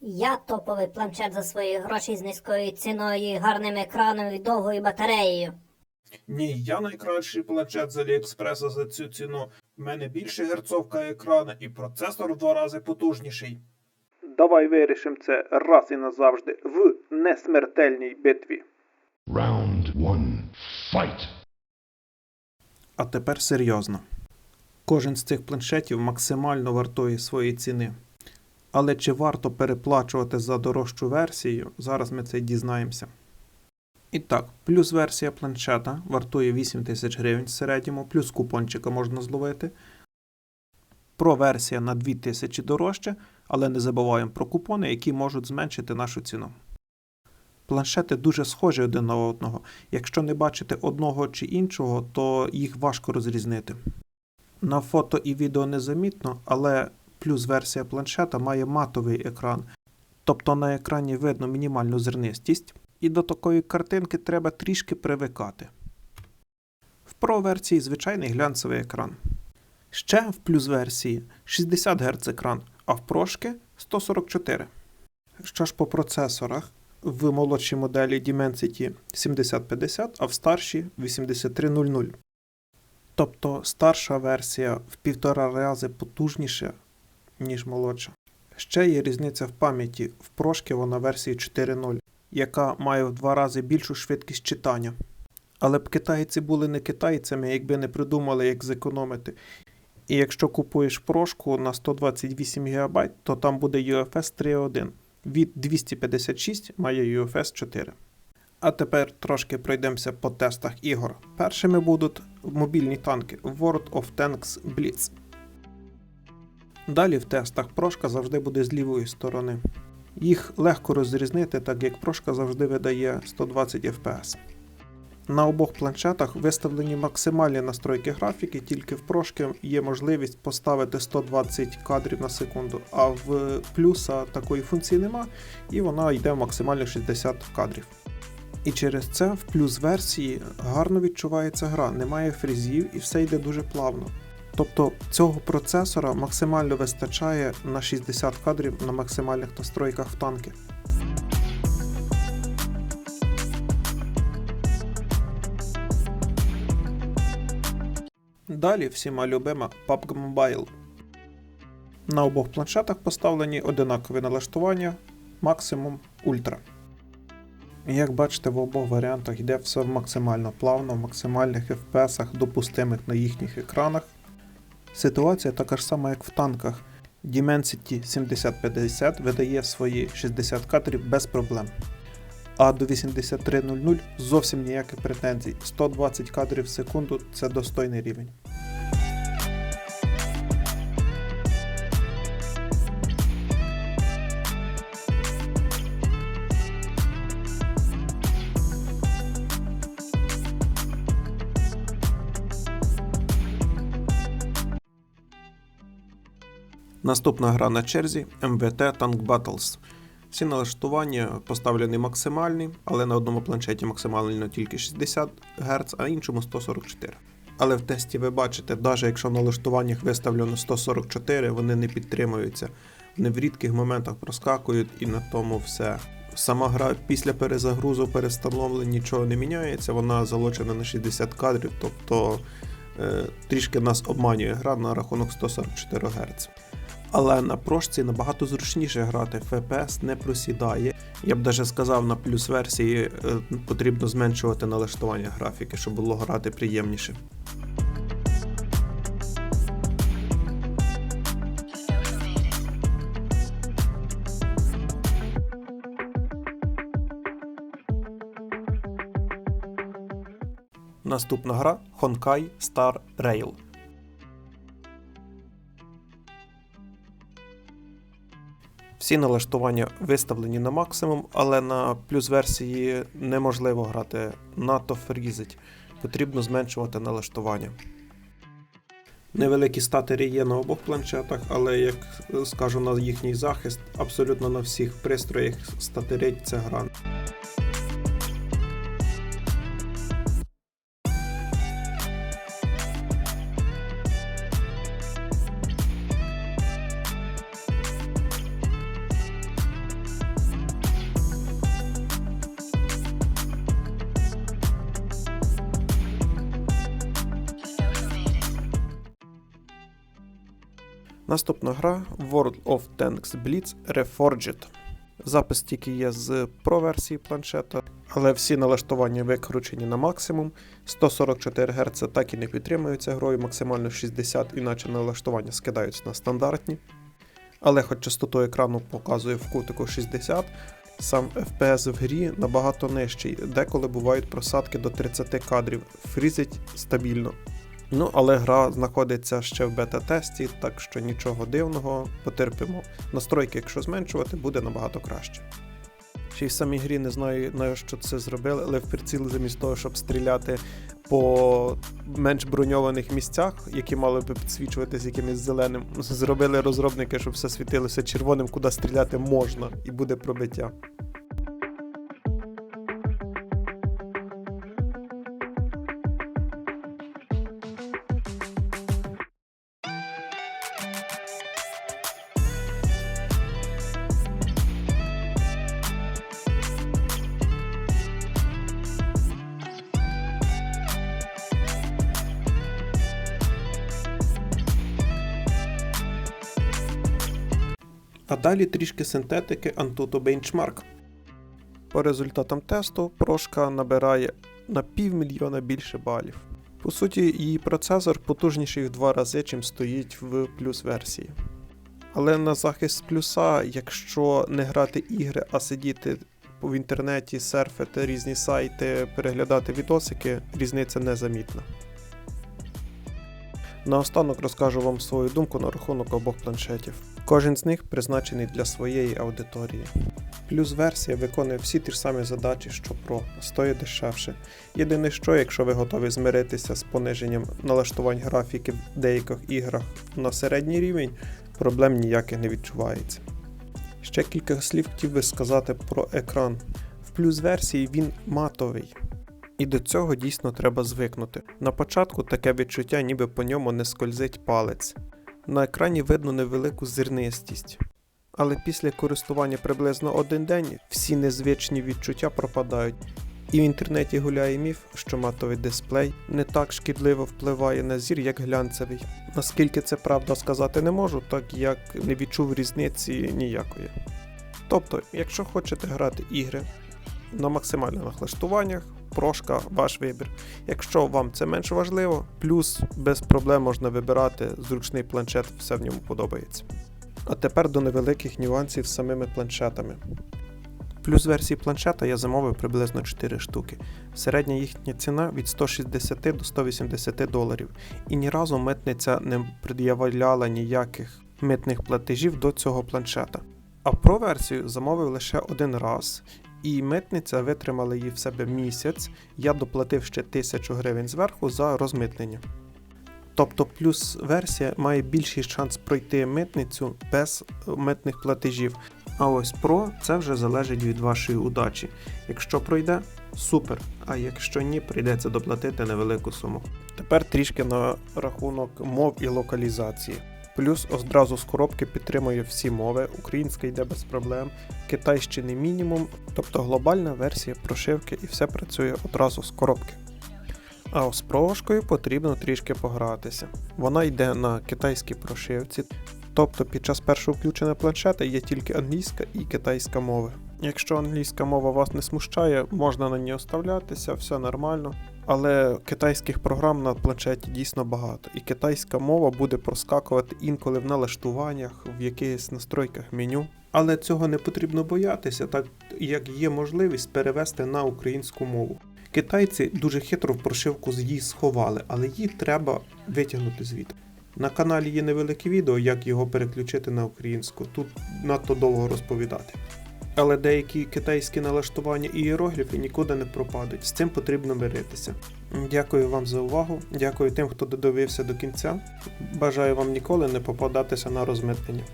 Я топовий планшет за свої гроші з низькою ціною, гарним екраном і довгою батареєю. Ні, я найкращий планшет з Аліекспреса за цю ціну. В мене більше герцовка екрана і процесор в два рази потужніший. Давай вирішимо це раз і назавжди в несмертельній битві. Round one. Fight. А тепер серйозно. Кожен з цих планшетів максимально вартує свої ціни. Але чи варто переплачувати за дорожчу версію, зараз ми це дізнаємося. І так, плюс версія планшета вартує 8 тисяч гривень в середньому, плюс купончика можна зловити. Про версія на 2 тисячі дорожче, але не забуваємо про купони, які можуть зменшити нашу ціну. Планшети дуже схожі один на одного. Якщо не бачите одного чи іншого, то їх важко розрізнити. На фото і відео незамітно, але плюс версія планшета має матовий екран, тобто на екрані видно мінімальну зернистість, і до такої картинки треба трішки привикати. В Pro версії звичайний глянцевий екран. Ще в плюс версії 60 Гц екран, а в прошки 144. Що ж по процесорах, в молодшій моделі Dimensity 7050, а в старшій 8300. Тобто старша версія в півтора рази потужніша, ніж молодша. Ще є різниця в пам'яті. В прошки вона версії 4.0, яка має в два рази більшу швидкість читання. Але б китайці були не китайцями, якби не придумали, як зекономити. І якщо купуєш прошку на 128 ГБ, то там буде UFS 3.1. Від 256 має UFS 4. А тепер трошки пройдемося по тестах ігор. Першими будуть мобільні танки World of Tanks Blitz. Далі в тестах прошка завжди буде з лівої сторони. Їх легко розрізнити, так як прошка завжди видає 120 FPS. На обох планшетах виставлені максимальні настройки графіки, тільки в прошки є можливість поставити 120 кадрів на секунду, а в плюса такої функції нема, і вона йде максимально 60 кадрів. І через це в плюс версії гарно відчувається гра, немає фрізів і все йде дуже плавно. Тобто цього процесора максимально вистачає на 60 кадрів на максимальних настройках в танки. Далі всіма любима PUBG Mobile. На обох планшетах поставлені одинакові налаштування, максимум ультра. Як бачите, в обох варіантах йде все максимально плавно, в максимальних FPS, допустимих на їхніх екранах. Ситуація така ж сама, як в танках. Dimensity 7050 видає свої 60 кадрів без проблем. А до 8300 зовсім ніяких претензій. 120 кадрів в секунду це достойний рівень. Наступна гра на черзі MVT Tank Battles. Всі налаштування поставлені максимальні, але на одному планшеті максимально тільки 60 Гц, а іншому 144. Але в тесті ви бачите, навіть якщо налаштуваннях виставлено 144, вони не підтримуються. Вони в рідких моментах проскакують і на тому все. Сама гра після перезагрузу, перестановлень нічого не міняється, вона залочена на 60 кадрів, тобто е, трішки нас обманює гра на рахунок 144 Гц. Але на прошці набагато зручніше грати, FPS не просідає. Я б навіть сказав, на плюс версії е, потрібно зменшувати налаштування графіки, щоб було грати приємніше. Наступна гра Honkai Star Rail. Всі налаштування виставлені на максимум, але на плюс версії неможливо грати, надто фрізить. Потрібно зменшувати налаштування. Невеликі статері є на обох планшетах, але як скажу на їхній захист, абсолютно на всіх пристроях статерить це гра. Наступна гра World of Tanks Blitz Reforged. Запис тільки є з Pro версії планшета, але всі налаштування викручені на максимум. 144 Гц так і не підтримується грою, максимально 60, іначе налаштування скидаються на стандартні. Але хоч частоту екрану показує в кутику 60, сам FPS в грі набагато нижчий, деколи бувають просадки до 30 кадрів, фрізить стабільно. Ну, але гра знаходиться ще в бета-тесті, так що нічого дивного, потерпимо. Настройки, якщо зменшувати, буде набагато краще. Ще й в самій грі не знаю, на що це зробили, але в приціл замість того, щоб стріляти по менш броньованих місцях, які мали би підсвічуватися якимось зеленим, зробили розробники, щоб все світилося червоним, куди стріляти можна, і буде пробиття. А далі трішки синтетики Antutu Benchmark. По результатам тесту прошка набирає на півмільйона більше балів. По суті, її процесор потужніший в два рази, чим стоїть в плюс версії. Але на захист плюса, якщо не грати ігри, а сидіти в інтернеті, серфити різні сайти, переглядати відосики, різниця незамітна. Наостанок розкажу вам свою думку на рахунок обох планшетів. Кожен з них призначений для своєї аудиторії. Плюс версія виконує всі ті ж самі задачі, що Pro, стоїть дешевше. Єдине що, якщо ви готові змиритися з пониженням налаштувань графіки в деяких іграх на середній рівень, проблем ніяких не відчувається. Ще кілька слів хотів би сказати про екран. В плюс версії він матовий. І до цього дійсно треба звикнути. На початку таке відчуття, ніби по ньому не скользить палець. На екрані видно невелику зернистість. Але після користування приблизно один день всі незвичні відчуття пропадають. І в інтернеті гуляє міф, що матовий дисплей не так шкідливо впливає на зір, як глянцевий. Наскільки це правда сказати не можу, так як не відчув різниці ніякої. Тобто, якщо хочете грати ігри на максимальних налаштуваннях, прошка ваш вибір. Якщо вам це менш важливо, плюс без проблем можна вибирати зручний планшет, все в ньому подобається. А тепер до невеликих нюансів з самими планшетами. Плюс версії планшета я замовив приблизно 4 штуки. Середня їхня ціна від 160 до 180 доларів. І ні разу митниця не пред'являла ніяких митних платежів до цього планшета. А про версію замовив лише один раз, і митниця витримала її в себе місяць. Я доплатив ще 1000 гривень зверху за розмитнення. Тобто плюс версія має більший шанс пройти митницю без е, митних платежів. А ось Pro це вже залежить від вашої удачі. Якщо пройде, супер. А якщо ні, прийдеться доплатити невелику суму. Тепер трішки на рахунок мов і локалізації. Плюс одразу з коробки підтримує всі мови, українська йде без проблем, китайщини мінімум, тобто глобальна версія прошивки і все працює одразу з коробки. А з прошкою потрібно трішки погратися. Вона йде на китайській прошивці, тобто під час першого включення планшета є тільки англійська і китайська мови. Якщо англійська мова вас не смущає, можна на ній оставлятися, все нормально. Але китайських програм на планшеті дійсно багато, і китайська мова буде проскакувати інколи в налаштуваннях, в якихось настройках меню. Але цього не потрібно боятися, так як є можливість перевести на українську мову. Китайці дуже хитро в прошивку з її сховали, але її треба витягнути звідти. На каналі є невелике відео, як його переключити на українську. Тут надто довго розповідати. Але деякі китайські налаштування і іерогліфи нікуди не пропадуть. З цим потрібно миритися. Дякую вам за увагу. Дякую тим, хто додивився до кінця. Бажаю вам ніколи не попадатися на розмитнення.